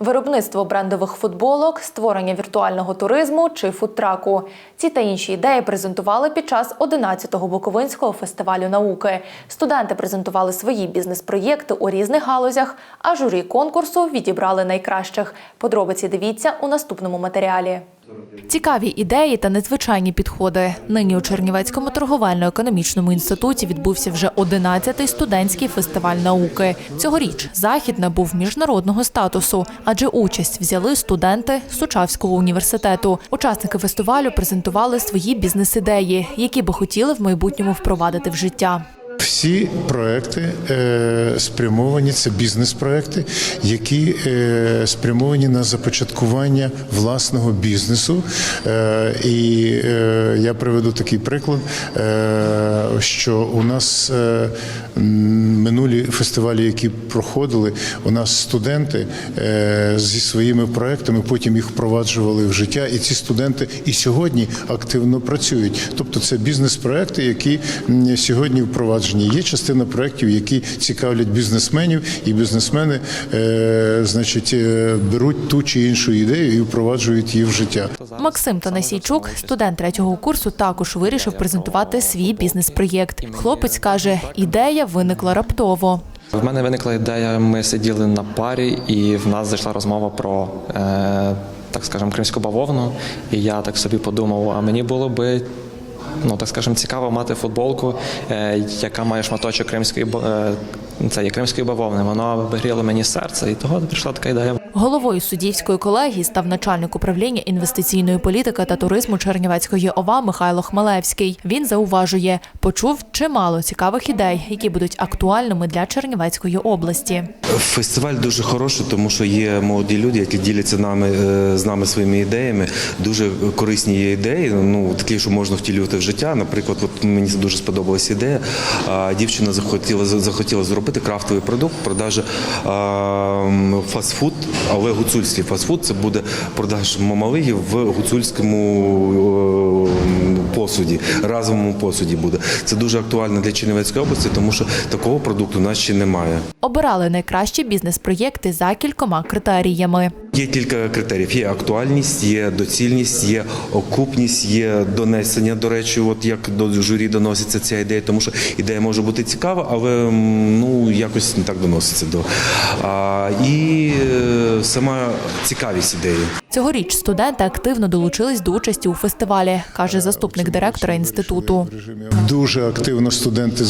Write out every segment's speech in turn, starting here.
виробництво брендових футболок, створення віртуального туризму чи фудтраку. Ці та інші ідеї презентували під час 11-го Буковинського фестивалю науки. Студенти презентували свої бізнес-проєкти у різних галузях, а журі конкурсу відібрали найкращих. Подробиці дивіться у наступному матеріалі. Цікаві ідеї та незвичайні підходи. Нині у Чернівецькому торговельно-економічному інституті відбувся вже 11-й студентський фестиваль науки. Цьогоріч захід набув міжнародного статусу, адже участь взяли студенти Сучавського університету. Учасники фестивалю презентували свої бізнес-ідеї, які би хотіли в майбутньому впровадити в життя. Всі проекти е, спрямовані, це бізнес-проекти, які е, спрямовані на започаткування власного бізнесу. Е, і я приведу такий приклад, що у нас минулі фестивалі, які проходили, у нас студенти е, зі своїми проектами потім їх впроваджували в життя, і ці студенти і сьогодні активно працюють. Тобто це бізнес-проекти, які сьогодні впроваджені. Є частина проєктів, які цікавлять бізнесменів, і бізнесмени, е, значить, е, беруть ту чи іншу ідею і впроваджують її в життя. Максим Танасійчук, студент третього курсу, також вирішив презентувати свій бізнес-проєкт. Хлопець каже, ідея виникла раптово. В мене виникла ідея. Ми сиділи на парі, і в нас зайшла розмова про, е, так скажемо, кримську бавовну. І я так собі подумав, а мені було би. Ну, так скажемо, цікаво мати футболку, е, яка має шматочок кримської це є кримської бавовни. Воно вигріло мені серце, і того прийшла така ідея. Головою суддівської колегії став начальник управління інвестиційної політики та туризму Чернівецької ОВА Михайло Хмелевський. Він зауважує, почув чимало цікавих ідей, які будуть актуальними для Чернівецької області. Фестиваль дуже хороший, тому що є молоді люди, які діляться нами е, з нами своїми ідеями. Дуже корисні є ідеї. Ну такі, що можна втілювати в життя. Наприклад, от мені дуже сподобалася ідея. Дівчина захотіла захотіла зробити крафтовий продукт, продажа фастфуд, але гуцульський фастфуд. Це буде продаж мамалигів в гуцульському е, посуді, разовому посуді буде. Це дуже актуально для Чернівецької області, тому що такого продукту у нас ще немає. Обирали найкращі бізнес-проєкти за кількома критеріями. Є кілька критеріїв: є актуальність, є доцільність, є окупність, є донесення. До речі, от як до журі доноситься ця ідея, тому що ідея може бути цікава, але ну якось не так доноситься до а, і е, сама цікавість ідеї. Цьогоріч студенти активно долучились до участі у фестивалі, каже заступник директора інституту. Дуже активно студенти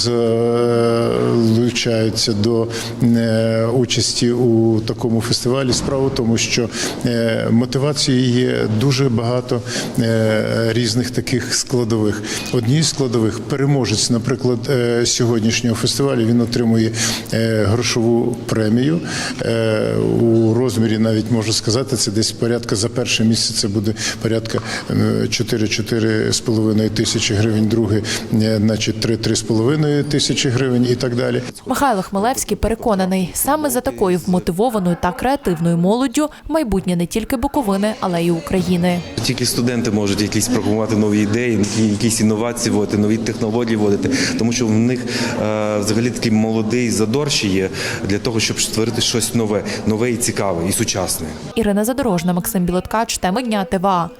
залучаються до е, участі у такому фестивалі. Справа в тому, що е, мотивації є дуже багато е, різних таких складових. Одній з складових переможець, наприклад, е, сьогоднішнього фестивалю він отримує е, грошову премію е, у розмірі, навіть можу сказати, це десь порядка за перше місце. Це буде порядка е, 4-4,5 тисячі гривень, друге, значить 3-3,5 тисячі гривень і так далі. Михайло Хмелевський переконаний, саме за такою вмотивованою та креативною молоддю майбутнє не тільки Буковини, але й України. Тільки студенти можуть якісь програмувати нові ідеї, якісь інновації вводити, нові технології вводити, тому що в них е, взагалі такий молодий задор ще є для того, щоб створити щось нове, нове і цікаве, і сучасне. Ірина Задорожна, Максим Білоткач, теми дня ТВА.